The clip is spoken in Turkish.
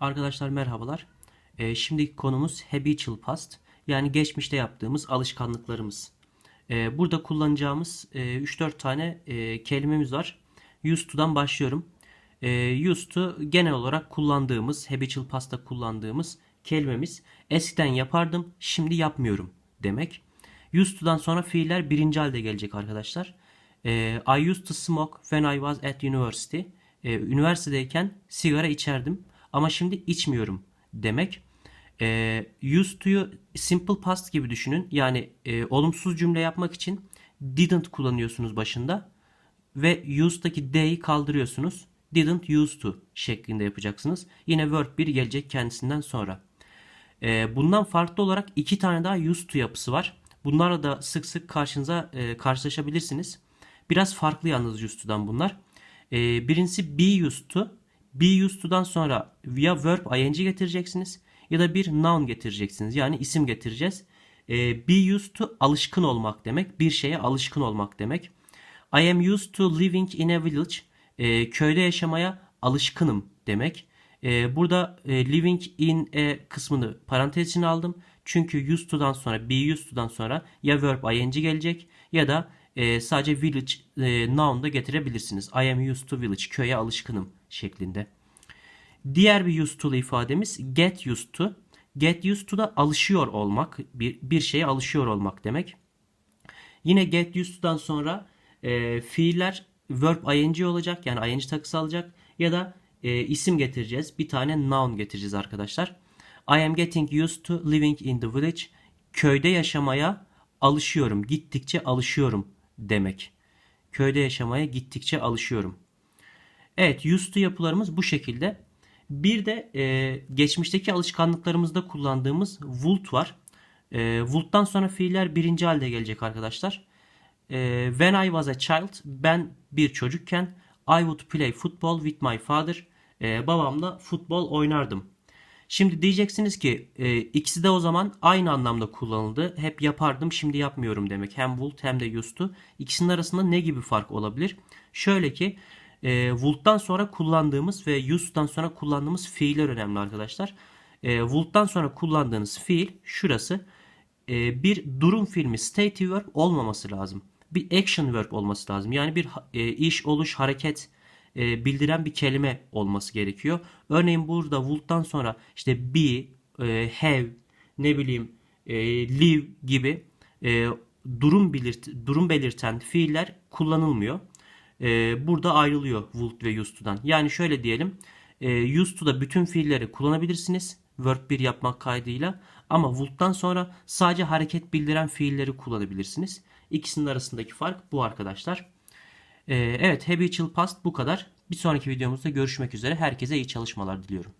Arkadaşlar merhabalar. Ee, şimdiki konumuz habitual past. Yani geçmişte yaptığımız alışkanlıklarımız. Ee, burada kullanacağımız e, 3-4 tane e, kelimemiz var. Used to'dan başlıyorum. E, used to genel olarak kullandığımız, habitual past'ta kullandığımız kelimemiz. Eskiden yapardım, şimdi yapmıyorum demek. Used to'dan sonra fiiller birinci halde gelecek arkadaşlar. E, I used to smoke when I was at university. E, üniversitedeyken sigara içerdim ama şimdi içmiyorum demek. E, used to'yu simple past gibi düşünün. Yani e, olumsuz cümle yapmak için didn't kullanıyorsunuz başında ve used'daki d'yi kaldırıyorsunuz. Didn't used to şeklinde yapacaksınız. Yine verb 1 gelecek kendisinden sonra. E, bundan farklı olarak iki tane daha used to yapısı var. Bunlarla da sık sık karşınıza e, karşılaşabilirsiniz. Biraz farklı yalnız used to'dan bunlar. E, birincisi be used to. Be used to'dan sonra ya verb ing getireceksiniz ya da bir noun getireceksiniz. Yani isim getireceğiz. E, be used to alışkın olmak demek. Bir şeye alışkın olmak demek. I am used to living in a village. E, köyde yaşamaya alışkınım demek. E, burada e, living in a kısmını parantez içine aldım. Çünkü used to'dan sonra be used to'dan sonra ya verb ing gelecek ya da e, sadece village e, noun da getirebilirsiniz. I am used to village. Köye alışkınım şeklinde. Diğer bir used to ifademiz get used to. Get used to da alışıyor olmak. Bir, bir şeye alışıyor olmak demek. Yine get used to'dan sonra e, fiiller verb ing olacak. Yani ing takısı alacak. Ya da e, isim getireceğiz. Bir tane noun getireceğiz arkadaşlar. I am getting used to living in the village. Köyde yaşamaya alışıyorum. Gittikçe alışıyorum demek. Köyde yaşamaya gittikçe alışıyorum. Evet, used to yapılarımız bu şekilde. Bir de e, geçmişteki alışkanlıklarımızda kullandığımız would var. E, would'dan sonra fiiller birinci halde gelecek arkadaşlar. E, when I was a child, ben bir çocukken I would play football with my father. E, babamla futbol oynardım. Şimdi diyeceksiniz ki e, ikisi de o zaman aynı anlamda kullanıldı. Hep yapardım şimdi yapmıyorum demek. Hem would hem de used to. İkisinin arasında ne gibi fark olabilir? Şöyle ki e, would'dan sonra kullandığımız ve used'dan sonra kullandığımız fiiller önemli arkadaşlar. E, would'dan sonra kullandığınız fiil şurası. E, bir durum fiili stative verb olmaması lazım. Bir action verb olması lazım. Yani bir e, iş, oluş, hareket e, bildiren bir kelime olması gerekiyor. Örneğin burada would'dan sonra işte be, e, have, ne bileyim e, live gibi e, durum belirt durum belirten fiiller kullanılmıyor. E, burada ayrılıyor would ve used. Yani şöyle diyelim. E, used bütün fiilleri kullanabilirsiniz. Verb 1 yapmak kaydıyla. Ama would'dan sonra sadece hareket bildiren fiilleri kullanabilirsiniz. İkisinin arasındaki fark bu arkadaşlar. Ee, evet habitual past bu kadar. Bir sonraki videomuzda görüşmek üzere. Herkese iyi çalışmalar diliyorum.